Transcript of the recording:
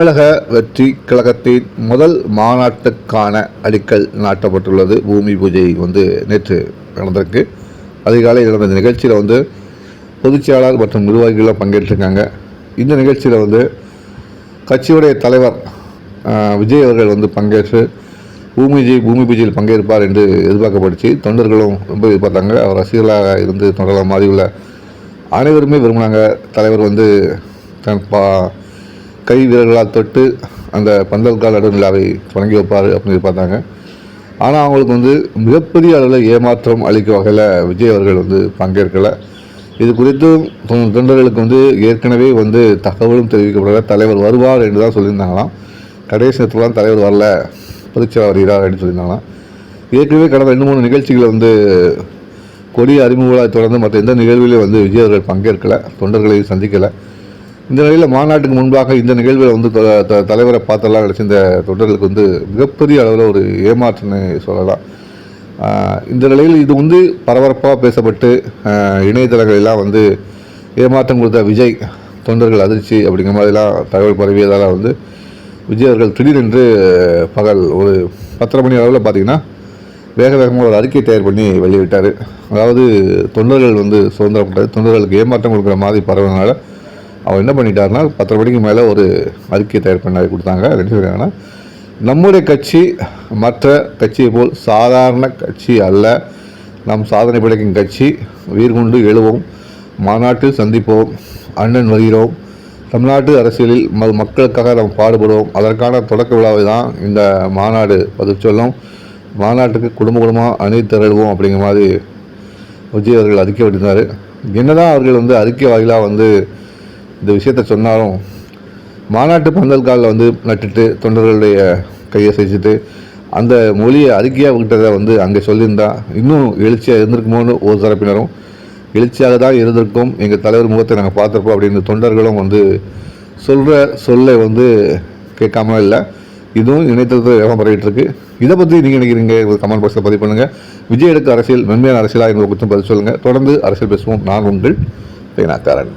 தமிழக வெற்றி கழகத்தின் முதல் மாநாட்டுக்கான அடிக்கல் நாட்டப்பட்டுள்ளது. பூமி பூஜை வந்து நேற்று நடந்திருக்கு. அதிகாலை நடந்த இந்த நிகழ்ச்சியில் வந்து பொதுச்செயலாளர் மற்றும் நிர்வாகிகள்லாம் பங்கேற்றிருக்காங்க. இந்த நிகழ்ச்சியில் வந்து கட்சியுடைய தலைவர் விஜய் அவர்கள் வந்து பங்கேற்று பூமிஜி பூமி பூஜையில் பங்கேற்பார் என்று எதிர்பார்க்கப்படுச்சு. தொண்டர்களும் ரொம்ப எதிர்பார்த்தாங்க. அவர் ரசிகர்களாக இருந்து தொண்டர்கள் மாதிரி உள்ள அனைவருமே விரும்பினாங்க. தலைவர் வந்து தன் பா கை வீரர்களால் தொட்டு அந்த பந்தல்கால் கால் நடு தொடங்கி வைப்பார் அப்படின்னு பார்த்தாங்க ஆனால் அவங்களுக்கு வந்து மிகப்பெரிய அளவில் ஏமாற்றம் அளிக்கும் வகையில் விஜய் அவர்கள் வந்து பங்கேற்கலை. இது குறித்து தொண்டர்களுக்கு வந்து ஏற்கனவே வந்து தகவலும் தெரிவிக்கப்படல. தலைவர் வருவார் என்று தான் சொல்லியிருந்தாங்களாம். கடைசி நேரத்தில் தான் தலைவர் வரல. பரீட்சை வருகிறார் அப்படின்னு சொல்லியிருந்தாங்களாம். ஏற்கனவே கடந்த ரெண்டு மூணு நிகழ்ச்சிகளை வந்து கொடி அறிமுக தொடர்ந்து மற்ற எந்த நிகழ்விலையும் வந்து விஜய் அவர்கள் பங்கேற்கலை. தொண்டர்களையும் சந்திக்கலை. இந்த நிலையில் மாநாட்டுக்கு முன்பாக இந்த நிகழ்வில் வந்து த- த- தலைவரை பார்த்தெல்லாம் கிடச்சி இந்த தொண்டர்களுக்கு வந்து மிகப்பெரிய அளவில் ஒரு ஏமாற்றுன்னு சொல்லலாம். இந்த நிலையில் இது வந்து பரபரப்பாக பேசப்பட்டு இணையதளங்களெல்லாம் வந்து ஏமாற்றம் கொடுத்த விஜய் தொண்டர்கள் அதிர்ச்சி அப்படிங்கிற மாதிரிலாம் தகவல் பரவியதால் வந்து விஜய் அவர்கள் திடீரென்று பகல் ஒரு பத்தரை மணி அளவில் பார்த்தீங்கன்னா வேக வேகமாக ஒரு அறிக்கை தயார் பண்ணி வெளியிட்டார். அதாவது தொண்டர்கள் வந்து சுதந்திரப்பட்டது தொண்டர்களுக்கு ஏமாற்றம் கொடுக்குற மாதிரி பரவனால அவர் என்ன பண்ணிட்டாருன்னா பத்தரை மணிக்கு மேலே ஒரு அறிக்கை தயார் பண்ணி கொடுத்தாங்க. அது என்ன சொல்லியிருக்காங்கன்னா நம்முடைய கட்சி மற்ற கட்சியை போல் சாதாரண கட்சி அல்ல. நம் சாதனை படைக்கும் கட்சி உயிர் கொண்டு எழுவோம் மாநாட்டில் சந்திப்போம் அண்ணன் வருகிறோம். தமிழ்நாட்டு அரசியலில் மக்களுக்காக நாம் பாடுபடுவோம். அதற்கான தொடக்க விழாவை தான் இந்த மாநாடு பதில் சொல்லும். மாநாட்டுக்கு குடும்ப குடும்பமாக அணி திரளுவோம் அப்படிங்கிற மாதிரி விஜய் அவர்கள் அறிக்கை விட்டிருந்தார். என்னதான் அவர்கள் வந்து அறிக்கை வாயிலாக வந்து இந்த விஷயத்த சொன்னாலும் மாநாட்டு பந்தல் காலில் வந்து நட்டுட்டு தொண்டர்களுடைய கையை செஞ்சுட்டு அந்த மொழியை அறிக்கையாக விட்டதை வந்து அங்கே சொல்லியிருந்தா இன்னும் எழுச்சியாக இருந்திருக்குமோன்னு ஒரு தரப்பினரும் எழுச்சியாக தான் இருந்திருக்கும் எங்கள் தலைவர் முகத்தை நாங்கள் பார்த்துருப்போம் அப்படின்னு தொண்டர்களும் வந்து சொல்கிற சொல்லை வந்து கேட்காம இல்லை. இதுவும் இணையதளத்தில் வேகம் பரவிட்டுருக்கு. இதை பற்றி நீங்கள் நினைக்கிறீங்க? கமெண்ட் பாக்ஸில் பதிவு பண்ணுங்கள் விஜய் எடுக்க அரசியல் மென்மையான அரசியலாக எங்களை குறித்தும் பதிவு சொல்லுங்கள் தொடர்ந்து அரசியல் பேசுவோம். நான் உங்கள் பேனாக்காரன்